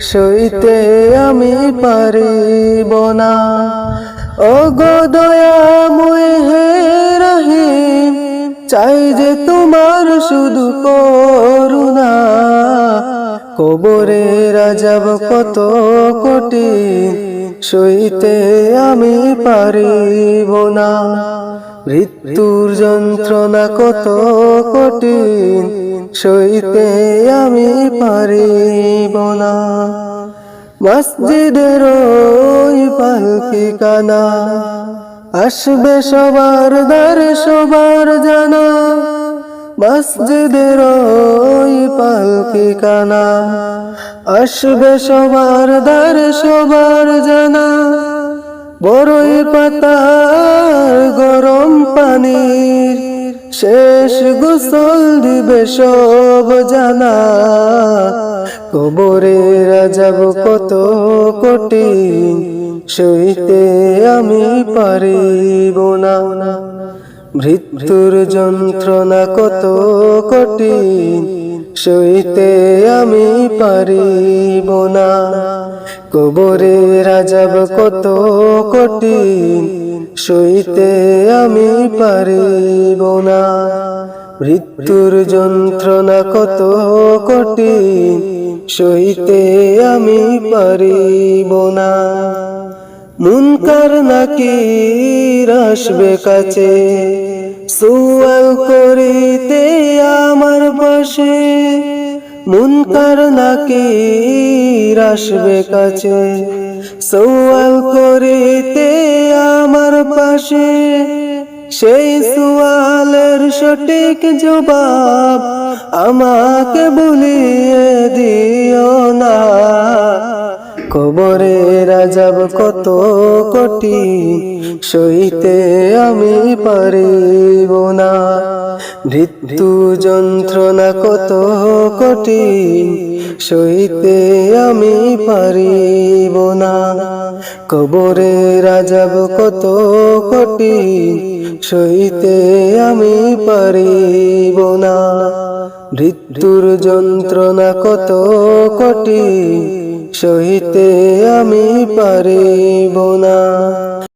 সইতে আমি পারিব না। ওগো দয়াময় হে রহিম, চাই যে তোমার শুধু করুণা। কবরে রাজাব কত কোটি সইতে আমি পারিব না। মৃত্যুর যন্ত্রণা কত কঠিন, সইতে আমি পারিব না। মসজিদের ওই পালকি কানা, আসবে সবার দার সবার জানা। মসজিদের ওই পালকি কানা, আসবে সবার দ্বারে, সবার জানা। বড়ই গরম পানির শেষ গোসল দিবে সব জানা। কবরে রাজাব কত কঠিন, সইতে আমি পারিব না। মৃত্যুর যন্ত্রণা কত কঠিন, সইতে আমি পারিব না। কবরে রাজাব কত কঠিন, সইতে আমি পারিব না। মৃত্যুর যন্ত্রণা কত কঠিন, সইতে আমি পারিব না। মুনকার নাকি আসবে কাছে, সুয়াল করিতে আমার পাশে। মুনকার নাকি আসবে কাছে। সওয়াল করিতে আমার পাশে। সেই সুয়ালের সঠিক জবাব আমাকে বলিয়ে দিও না। কবরে রাজাব কত কটি সইতে আমি পারিব না। মৃত্যু যন্ত্রণা কত কঠিন সইতে আমি পারিব না। কবরে রাজাব কত কঠিন সইতে আমি পারিব না। মৃত্যুর যন্ত্রণা কত কঠিন সইতে আমি পারিব না।